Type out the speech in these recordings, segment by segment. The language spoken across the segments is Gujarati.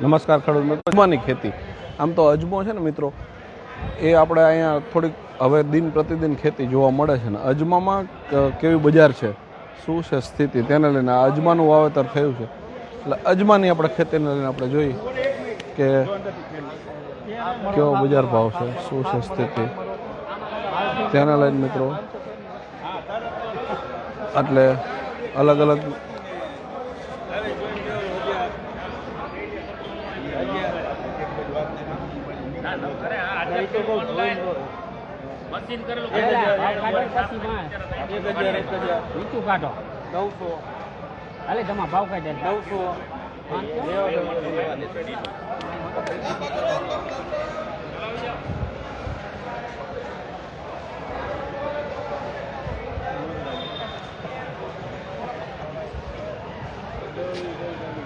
નમસ્કાર ખેડૂત મિત્રો. અજમાની ખેતી. આમ તો અજમો છે ને મિત્રો, એ આપણે અહીંયા થોડીક હવે દિન પ્રતિદિન ખેતી જોવા મળે છે ને. અજમામાં કેવી બજાર છે? શું છે સ્થિતિ? તેને લઈને અજમાનું વાવેતર થયું છે. એટલે અજમાની આપણે ખેતીને લઈને આપણે જોઈએ કે કેવો બજાર ભાવ છે, શું છે સ્થિતિ. તેને લઈને મિત્રો, એટલે અલગ અલગ મશીન કરેલું નીચું કાઢો નવસો હાલે તમારા ભાવ કાઢે નવસો ચૌદ પંચ્યાસી પંચ્યાસી માં કરો મારો મશીન નો દમા મશીન મારેલું કાઢી નાખો, કાઢી નાખો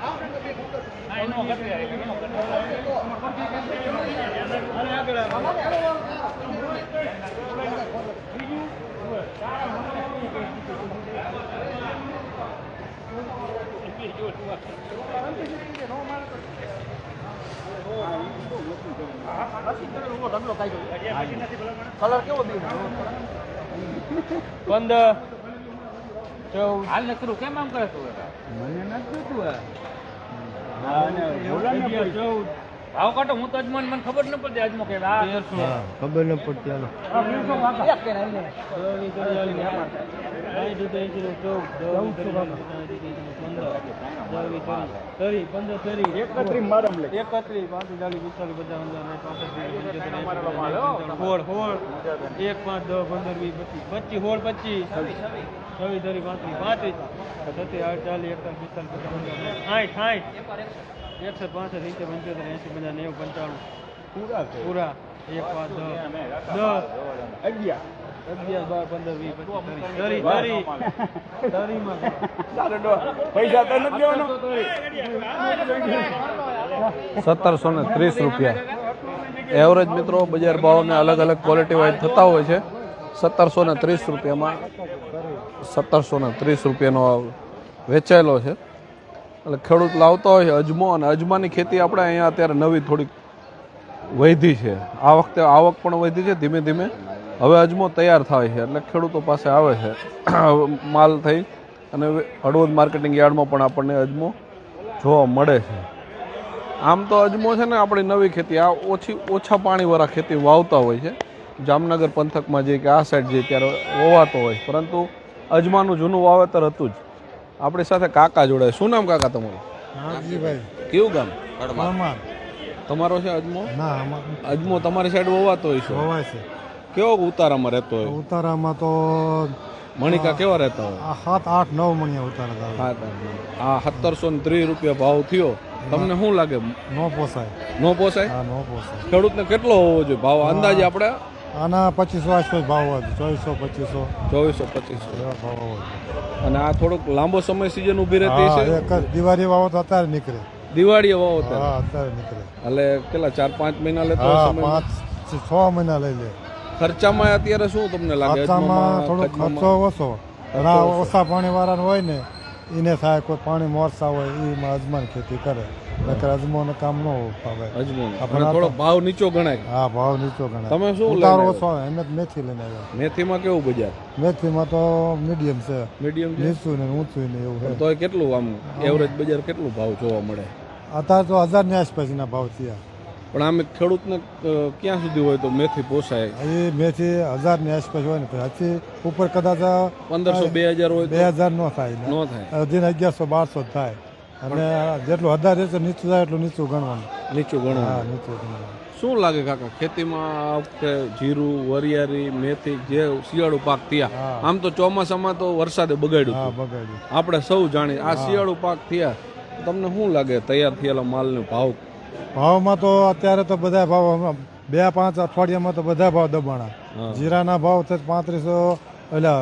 એનો કાઢી નાખો. પંદર ચૌદ. હાલ નકરું કેમ આમ કરે તું? અગિયાર, ચૌદ ભાવ કાઢો હું તો અજમાન મને ખબર ન પડતી અજમો કે આ ખબર ન પડતી હાલો. પંદર, ચાલીસ, પિસ્તાલીસ, પચાસ, પંચાવન, સોળ, સોળ, એક, પાંચ, દસ, પંદર, વીસ, પચીસ, પચીસ, સોળ, પચીસ, છવ્વીસ, ધરી, પાંત્રીસ, પાંત્રીસ, સત્તર, આઠ, ચાલીસ, એકતાલીસ, પિસ્તાલીસ, પચાસ, સાઠ, સાઠ, એકસો પાંસઠ, સિત્તેર, પંચોતેર, એંસી, પંચાવન, નેવું, પંચાણું, પૂરા એક પાંચ દસ. દસ. અગિયાર. અગિયાર સત્તરસો ને ત્રીસ રૂપિયા. એવરેજ મિત્રો, બજાર ભાવને અલગ અલગ ક્વોલિટી વાઇઝ થતા હોય છે. સત્તરસો ને ત્રીસ રૂપિયામાં સત્તરસો ને ત્રીસ રૂપિયાનો વેચાયેલો છે. એટલે ખેડૂત લાવતો હોય અજમો, અને અજમાની ખેતી આપણે અહીંયા અત્યારે નવી થોડીક વધી છે. આ વખતે આવક પણ વધી છે ધીમે ધીમે. હવે અજમો તૈયાર થાય છે એટલે ખેડૂતો પાસે આવે છે. માલ થઈ અને હળવદ માર્કેટિંગ યાર્ડમાં પણ આપણને અજમો જોવા મળે છે. આમ તો અજમો છે ને આપણી નવી ખેતી આ ઓછી ઓછા પાણીવાળા ખેતી વાવતા હોય છે. જામનગર પંથકમાં જે કે આ સાઈડ જે ત્યારે વવાતો હોય પરંતુ અજમાનું જૂનું વાવેતર હતું જ. આપણી સાથે કાકા જોડાય. શું નામ કાકા તમારું? કેવું ગામ? તમારો છે અજમો? અજમો તમારી સાઈડ વવાતો હોય છે. કેવો ઉતારામાં રહેતો હોય? ઉતારામાં તો મણિકા કેવા રહેતા હોય? આ સાત આઠ નવ મણિયા ઉતારા હતા આ સત્તરસો ને ત્રીસ રૂપિયા ભાવ થયો. તમને શું લાગે? નો પોસાય. નો પોસાય? હા નો પોસાય. ખેડૂતને કેટલો હોવો જોઈએ ભાવ? અંદાજે આપણે? આના પચીસો આસપાસ ભાવ હોય ચોવીસો પચીસો. ચોવીસો પચીસો. એવા ભાવ હોય અને આ થોડોક લાંબો સમય સિઝન ઊભી રહેતી છે એક જ દિવાળી વાવો તો અત્યારે નીકળે. દિવાળી વાવો અત્યારે. નીકળે. એટલે કેટલા ચાર પાંચ મહિના લેતો પાંચ છ મહિના લઈ લે. ખર્ચામાં અત્યારે શું તમને લાગે? ખર્ચામાં થોડો ખર્ચો ઓછો. ઓછા. પાણી વાળા હોય ને એને થાય કોઈ પાણી મોરસા હોય એમાં અજમાન ખેતી કરે. નકર અજમોને કામ ન ફાવે અજમો આપણે થોડો ભાવ નીચો ગણાય. હા ભાવ નીચો ગણાય. તમે શું ઉતારો ઓછો આવે એમ મેથી લઈને આવ્યા. મેથીમાં કેવું બજાર? મેથીમાં તો મીડિયમ છે. મીડિયમ નીચું ને ઊંચું ને એવું તો તોય કેટલું આમ એવરેજ બજાર કેટલું ભાવ જોવા મળે? અત્યારે તો હજારની આસપાસના ભાવ થયા. પણ આમ ખેડૂતને ક્યાં સુધી હોય તો મેથી પોસાય? એ મેથી હજારની આસપાસ હોય ને પછી ઉપર કદાચ પંદરસો બે હજાર હોય બે હજાર નો થાય નો. થાય. હજી અગિયારસો બારસો થાય. અને જેટલું હજાર રહેશે નીચું થાય એટલું નીચું ગણવાનું. નીચું હા નીચું ગણવાનું. શું લાગે કાકા ખેતીમાં વખતે જીરું વરિયાળી મેથી જે શિયાળુ પાક થયા? આમ તો ચોમાસામાં તો વરસાદે બગાડ્યું બગાડ્યું. આપણે સૌ જાણીએ આ શિયાળુ પાક થયા તમને શું લાગે તૈયાર થયેલા માલનો ભાવ? ભાવમાં તો અત્યારે તો બધા ભાવ બે પાંચ અઠવાડિયામાં તો બધા ભાવ દબાણા. જીરાના ભાવ થાય પાંત્રીસો એટલે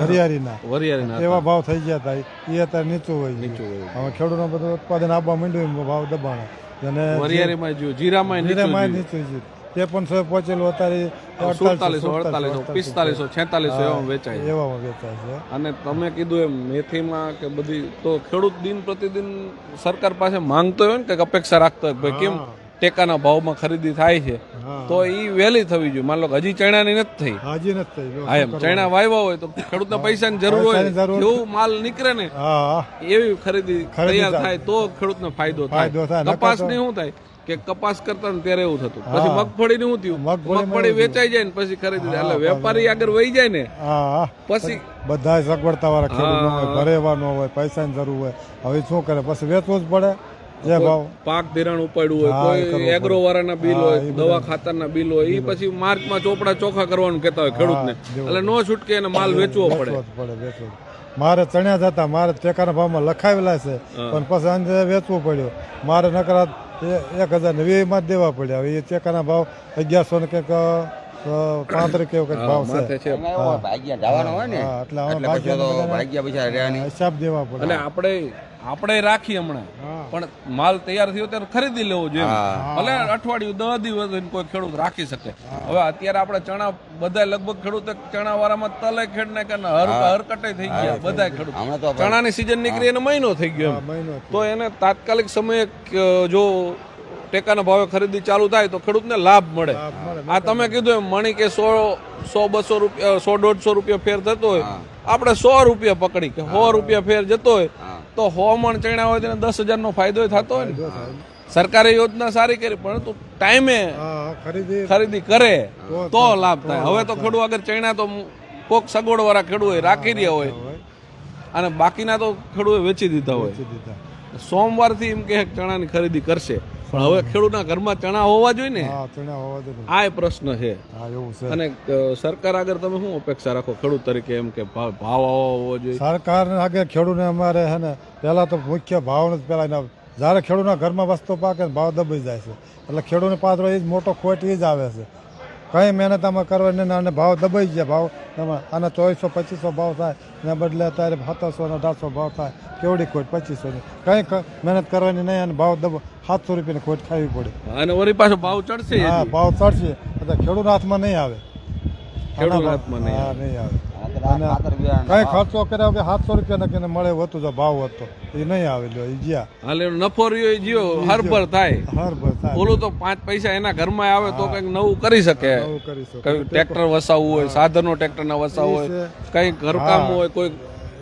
હરિયાળીના વરિયાળીના એવા ભાવ થઈ ગયા હતા એ અત્યારે નીચું હોય નીચું હોય. હવે ખેડૂતનું બધું ઉત્પાદન આપવા માંડ્યું ભાવ દબાણા. અને વરિયાળીમાં જીરામાં જીરામાં નીચું નીચું છે પણ સો પહોંચેલું અત્યારે સુડતાલીસો અડતાલીસો પિસ્તાલીસો છેતાલીસો એવા વેચાય. એવામાં વેચાય છે. અને તમે કીધું એમ મેથીમાં કે બધી તો ખેડૂત દિન પ્રતિદિન સરકાર પાસે માંગતો હોય ને કંઈક અપેક્ષા રાખતો હોય ભાઈ કેમ ટેકાના ભાવમાં ખરીદી થાય છે? તો એ વહેલી થવી જોઈએ. માન લો હજી ચણાની નથી થઈ. હજી નથી થઈ. હા એમ. ચણા વાવ્યા હોય તો ખેડૂતને પૈસાની જરૂર હોય. જેવું માલ નીકળે ને એવી ખરીદી તૈયાર થાય. તો ખેડૂતને ફાયદો ફાયદો થાય. તપાસ નકર ને શું થાય? કે કપાસ કરતા ને ત્યારે એવું થતું. પછી મગફળી નું શું થયું? મગફળી વેચાઈ જાય ને પછી ખરીદી એટલે વેપારી આગળ વહી જાય ને પછી બધા સગવડતા વાળા ખેડૂત હોય ભરેવાનો હોય પૈસાની જરૂર હોય. હવે શું કરે? પછી વેચવું જ પડે. જે ભાવ? પાક ધિરાણ ઉપાડ્યું હોય કોઈ એગ્રો વાળાના બિલ હોય દવા ખાતરના બિલ હોય એ પછી માર્ચમાં ચોપડા ચોખા કરવાનું કહેતા હોય ખેડૂતને. એટલે નો છૂટકે એને માલ વેચવો પડે. મારે ચણ્યા જતા મારે ટેકાના ભાવમાં લખાવેલા છે પણ પછી અંજે વેચવું પડ્યું. મારે નકરા એક હજાર ને એમાં જ દેવા પડ્યા. હવે એ ચેકાના ભાવ અગિયારસો ને કંઈક પાંત્રીસ કેવો કંઈક ભાવ છે. ભાગ્યા જવાનો હોય ને. એટલે પછી હિસાબ દેવા પડે. અને આપણે આપણે રાખી હમણાં. પણ માલ તૈયાર થયો ત્યારે ખરીદી લેવો જોઈએ ભલે અઠવાડિયું દસ દિવસ એને કોઈ ખેડૂત રાખી શકે. હવે અત્યારે આપણે ચણા બધા લગભગ ખેડૂત ચણા વાળામાં તલે ખેડ ને હર હરકટે થઈ ગયા બધા ખેડૂત. ચણાની સિઝન નીકળી એને મહિનો થઈ ગયો તો એને તાત્કાલિક સમયે જો ટેકાના ભાવે ખરીદી ચાલુ થાય તો ખેડૂતને લાભ મળે. આ તમે કીધું એમ મણી કે સો સો બસો રૂપિયા સો દોઢસો રૂપિયા ફેર થતો હોય. આપણે સો રૂપિયા પકડી કે સો રૂપિયા ફેર જતો હોય. તો હોમણ ચણ્યા ચણા હોય તેને દસ હજારનો ફાયદો થતો હોય ને? સરકારે યોજના સારી કરી પરંતુ ટાઈમે ખરીદી. ખરીદી કરે તો લાભ થાય. હવે તો ખેડૂત આગળ ચણ્યા તો કોક સગવડ વાળા ખેડૂત રાખી રહ્યા હોય. અને બાકીના તો ખેડૂએ વેચી દીધા હોય. સોમવારથી એમ કે ચણાની ખરીદી કરશે. પણ હવે ખેડૂતના ઘરમાં ચણા હોવા જોઈએ ને? ચણા હોવા જોઈએ. આ પ્રશ્ન છે. એવું છે. અને સરકાર આગળ તમે શું અપેક્ષા રાખો? ખેડૂત તરીકે એમ કે ભાવ ભાવ હોવો જોઈએ? સરકાર આગળ ખેડૂતને અમારે હે ને પહેલાં તો મુખ્ય ભાવને જ પહેલાં એના જ્યારે ખેડૂતના ઘરમાં વસ્તુ પાકે ભાવ દબાઈ જાય છે. એટલે ખેડૂતને પાત્ર એ જ મોટો ખોટ એ જ આવે છે. કઈ મહેનત આમાં કરવાની નહીં અને ભાવ દબાઈ ગયા. ભાવ તમે આના ચોવીસો પચીસો ભાવ થાય. ને બદલે અત્યારે સત્તરસો ને અઢારસો ભાવ થાય. કેવડી ખોટ? પચીસોની કંઈ મહેનત કરવાની નહીં અને ભાવ દબો સાતસો રૂપિયાની ખોટ ખાવી પડે. અને ઓરી પાછો ભાવ ચડશે હા ભાવ ચડશે. એટલે ખેડૂત હાથમાં નહીં આવે. ખેડૂત હાથમાં નહીં આવે. અને કઈ ખર્ચો કર્યા સાતસો રૂપિયા નકીને મળે વધતું જો ભાવ વધતો એ નહીં આવેલો એ જ્યાં. હાલે નફો રહ્યો એ જ્યો હરભર થાય. હરભર થાય. ઓલું તો પાંચ પૈસા એના ઘરમાં આવે તો કંઈક નવું કરી શકે. આવું કરી શકો. ટ્રેક્ટર વસાવવું હોય સાધનો ટ્રેક્ટરના વસાવવું હોય કઈ ઘરકામ હોય કોઈ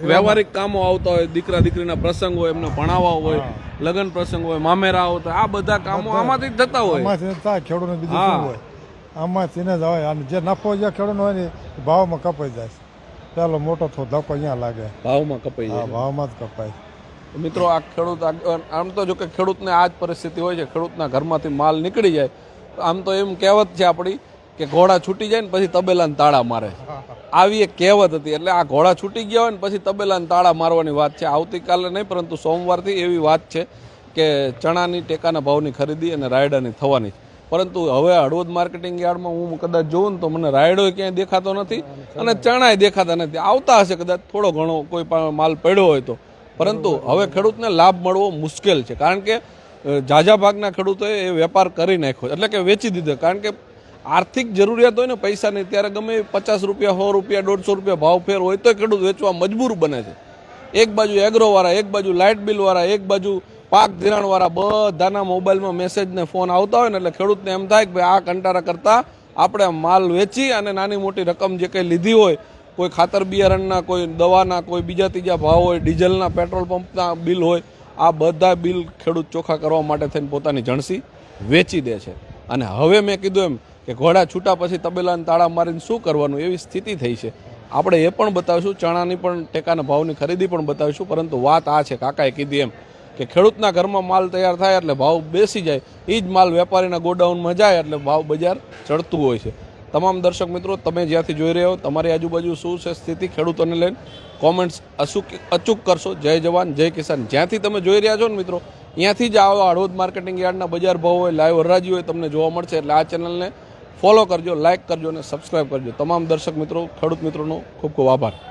વ્યવહારિક કામો આવતા હોય દીકરા દીકરીના પ્રસંગ હોય એમને ભણાવવા હોય લગ્ન પ્રસંગ હોય મામેરા આવતા આ બધા કામો આમાંથી જ થતા હોય. ખેડૂતો ખેડૂતને બીજું હોય? આમાંથી ને જ હોય અને જે નફો જે ખેડૂતનો હોય ને ભાવમાં કપાઈ જાય પેલો મોટો થો ધક્કો અહીંયા લાગે. ભાવમાં કપાઈ જાય ભાવમાં જ કપાય. મિત્રો આ ખેડૂત આમ તો જો કે ખેડૂતને આ જ પરિસ્થિતિ હોય છે ખેડૂતના ઘરમાંથી માલ નીકળી જાય. આમ તો એમ કહેવત છે આપણી કે ઘોડા છૂટી જાય ને પછી તબેલાને તાળા મારે. આવી એક કહેવત હતી એટલે આ ઘોડા છૂટી ગયા હોય ને પછી તબેલાને તાળા મારવાની વાત છે. આવતીકાલે નહીં પરંતુ સોમવારથી એવી વાત છે કે ચણાની ટેકાના ભાવની ખરીદી અને રાયડાની થવાની. પરંતુ હવે હળવદ માર્કેટિંગ યાર્ડમાં હું કદાચ જોઉં ને તો મને રાયડો ક્યાંય દેખાતો નથી અને ચણાય દેખાતા નથી. આવતા હશે કદાચ થોડો ઘણો કોઈ પણ માલ પડ્યો હોય તો. પરંતુ હવે ખેડૂતને લાભ મળવો મુશ્કેલ છે. કારણ કે ઝાઝા ભાગના ખેડૂતોએ એ વેપાર કરી નાખ્યો એટલે કે વેચી દીધો. કારણ કે આર્થિક જરૂરિયાત હોય ને પૈસાની, ત્યારે ગમે પચાસ રૂપિયા, સો રૂપિયા, દોઢસો રૂપિયા ભાવ ફેર હોય તો ખેડૂત વેચવા મજબૂર બને છે. એક બાજુ એગ્રોવાળા એક બાજુ લાઇટ બિલવાળા એક બાજુ પાક ધિરાણ વાળા બધાના મોબાઈલમાં મેસેજ ને ફોન આવતા હોય ને એટલે ખેડૂતને એમ થાય કે ભાઈ આ કંટારા કરતા આપણે માલ વેચી અને નાની મોટી રકમ જે કંઈ લીધી હોય, કોઈ ખાતર બિયારણના, કોઈ દવાના, કોઈ બીજા ત્રીજા ભાવ હોય, ડીઝલના પેટ્રોલ પંપના બિલ હોય, આ બધા બિલ ખેડૂત ચોખ્ખા કરવા માટે થઈને પોતાની જણસી વેચી દે છે. અને હવે મેં કીધું એમ કે ઘોડા છૂટા પછી તબેલાને તાળા મારીને શું કરવાનું એવી સ્થિતિ થઈ છે. આપણે એ પણ બતાવીશું, ચણાની પણ ટેકાના ભાવની ખરીદી પણ બતાવીશું, પરંતુ વાત આ છે, કાકાએ કીધી એમ કે ખેડૂતના ઘરમાં માલ તૈયાર થાય એટલે ભાવ બેસી જાય એ જ માલ વેપારીના ગોડાઉનમાં જાય એટલે ભાવ બજાર ચડતું હોય છે. તમામ દર્શક મિત્રો, તમે જ્યાંથી જોઈ રહ્યા હો, તમારી આજુબાજુ શું છે સ્થિતિ ખેડૂતોને લઈને? કોમેન્ટ્સ અચૂક અચૂક કરશો. જય જવાન, જય કિસાન. જ્યાંથી તમે જોઈ રહ્યા છો ને મિત્રો, ત્યાંથી જ આવા હળવદ માર્કેટિંગ યાર્ડના બજાર ભાવ હોય, લાઈવ હરાજી હોય, તમને જોવા મળશે. એટલે આ ચેનલને ફોલો કરજો લાઇક કરજો અને સબસ્ક્રાઈબ કરજો. તમામ દર્શક મિત્રો, ખેડૂત મિત્રોનો ખૂબ ખૂબ આભાર.